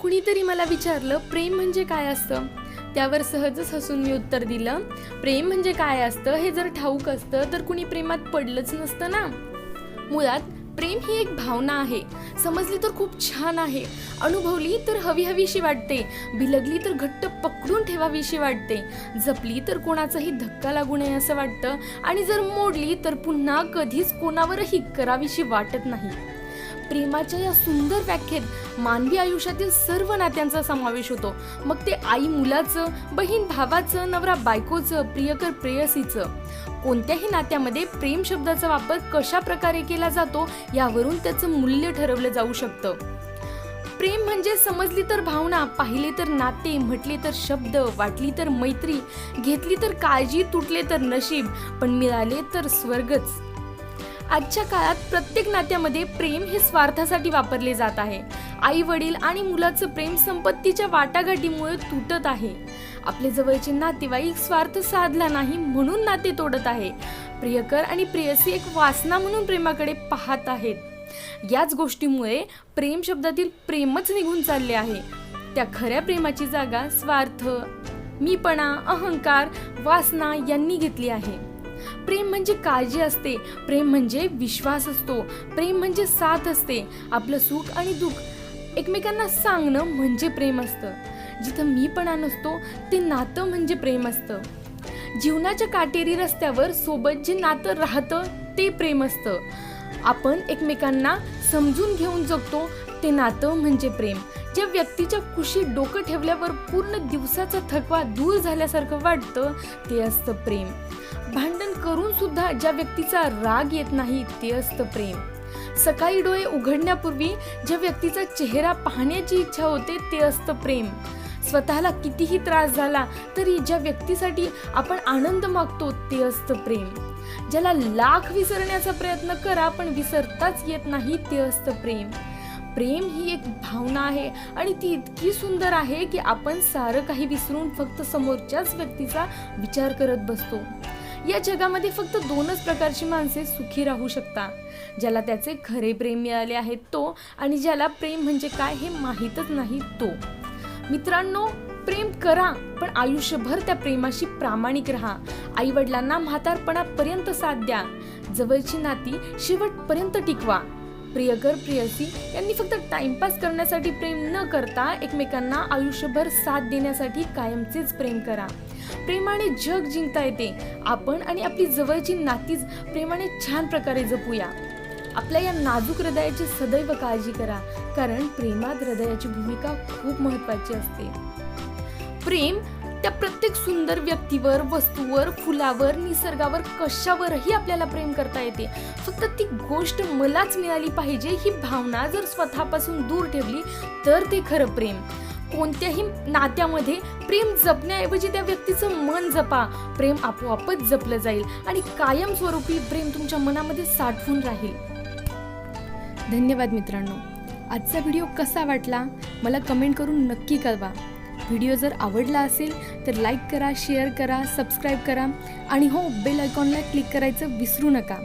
कुणीतरी मला विचारलं प्रेम म्हणजे काय असतं? त्यावर सहजच हसून मी उत्तर दिलं प्रेम म्हणजे काय असतं हे जर ठाऊक असतं तर कुणी प्रेमात पडलंच नसतं ना? मुळात प्रेम ही एक भावना आहे. समजली तर खूप छान आहे. अनुभवली तर हवी हवीशी वाटते. बिलगली तर घट्ट पकडून ठेवावीशी वाटते. जपली तर कोणाचाही धक्का लागू नये असं वाटतं. आणि जर मोडली तर पुन्हा कधीच कोणावरही करावीशी वाटत नाही. प्रेमाच्या या सुंदर व्याख्येत मानवी आयुष्यातील सर्व नात्यांचा समावेश होतो. मग ते आई मुलाचं बहीण भावाचं नवरा बायकोचं प्रियकर प्रेयसीचं. कोणत्याही नात्यामध्ये प्रेम शब्दाचा वापर कशा प्रकारे केला जातो यावरून त्याचं मूल्य ठरवलं जाऊ शकतं. प्रेम म्हणजे समजली तर भावना पाहिले तर नाते म्हटले तर शब्द वाटली तर मैत्री घेतली तर काळजी तुटले तर नशीब पण मिळाले तर स्वर्गच. आजच्या काळात प्रत्येक नात्यामध्ये प्रेम हे स्वार्थासाठी वापरले जात आहे. आई वडील आणि मुलाचं प्रेम संपत्तीच्या वाटाघाटीमुळे तुटत आहे. आपले जवळचे नातेवाईक स्वार्थ साधला नाही म्हणून नाते तोडत आहे. प्रियकर आणि प्रेयसी एक वासना म्हणून प्रेमाकडे पाहत आहेत. याच गोष्टीमुळे प्रेम शब्दातील प्रेमच निघून चालले आहे. त्या खऱ्या प्रेमाची जागा स्वार्थ मीपणा अहंकार वासना यांनी घेतली आहे. प्रेम म्हणजे काळजी असते प्रेम म्हणजे विश्वास असतो प्रेम म्हणजे साथ असते आपलं सुख आणि दुःख एकमेकांना सांगणं म्हणजे प्रेम असतं. जिथं मीपणा नसतो ते नातं म्हणजे प्रेम असतं. जीवनाच्या काटेरी रस्त्यावर सोबत जे नातं राहतं ते प्रेम असतं. आपण एकमेकांना समजून घेऊन जगतो ते नातं म्हणजे प्रेम. ज्या व्यक्तीच्या कुशीत डोकं ठेवल्यावर पूर्ण दिवसाचा थकवा दूर झाल्यासारखं वाटतं ते असतं प्रेम. भांडण करून सुद्धा ज्या व्यक्तीचा राग येत नाही ते असतं प्रेम. सकाळी डोळे उघडण्यापूर्वी ज्या व्यक्तीचा चेहरा पाहण्याची इच्छा होते ते असतं प्रेम. स्वतःला कितीही त्रास झाला तरी ज्या व्यक्तीसाठी आपण आनंद मागतो ते असतं प्रेम. ज्याला लाख विसरण्याचा प्रयत्न करा पण विसरताच येत नाही ते असतं प्रेम. प्रेम ही एक भावना आहे आणि ती इतकी सुंदर आहे की आपण सारं काही विसरून फक्त समोरच्याच व्यक्तीचा विचार करत बसतो. या जगामध्ये फक्त दोनच प्रकारची माणसे सुखी राहू शकता ज्याला त्याचे खरे प्रेम मिळाले आहे तो आणि ज्याला प्रेम म्हणजे काय हे माहीतच नाही तो. मित्रांनो प्रेम करा पण आयुष्यभर त्या प्रेमाशी प्रामाणिक राहा. आई वडिलांना म्हातारपणापर्यंत साथ द्या. जवळची नाती शेवटपर्यंत टिकवा. प्रियकर प्रियसी यांनी फक्त टाइमपास करण्यासाठी प्रेम न करता एकमेकांना आयुष्यभर साथ देण्यासाठी कायमचेच प्रेम करा. प्रेमाने जग जिंकता येते. आपण आणि आपली जवळची नातीच प्रेमाने छान प्रकारे जपूया. आपल्या या नाजूक हृदयाची सदैव काळजी करा कारण प्रेमात हृदयाची भूमिका खूप महत्वाची असते. प्रेम त्या प्रत्येक सुंदर व्यक्तीवर वस्तूवर फुलावर निसर्गावर कशावरही आपल्याला प्रेम करता येते. फक्त ती गोष्ट मलाच मिळाली पाहिजे ही भावना जर स्वतःपासून दूर ठेवली तर ते खरं प्रेम. कोणत्याही नात्यामध्ये प्रेम जपण्याऐवजी त्या व्यक्तीचं मन जपा. प्रेम आपोआपच जपलं जाईल आणि कायमस्वरूपी प्रेम तुमच्या मनामध्ये साठवून राहील. धन्यवाद मित्रांनो. आजचा व्हिडिओ कसा वाटला मला कमेंट करून नक्की कळवा. व्हिडिओ जर आवडला असेल तर लाईक करा शेअर करा सबस्क्राईब करा. आणि हो बेल आयकॉनला क्लिक करायचं विसरू नका.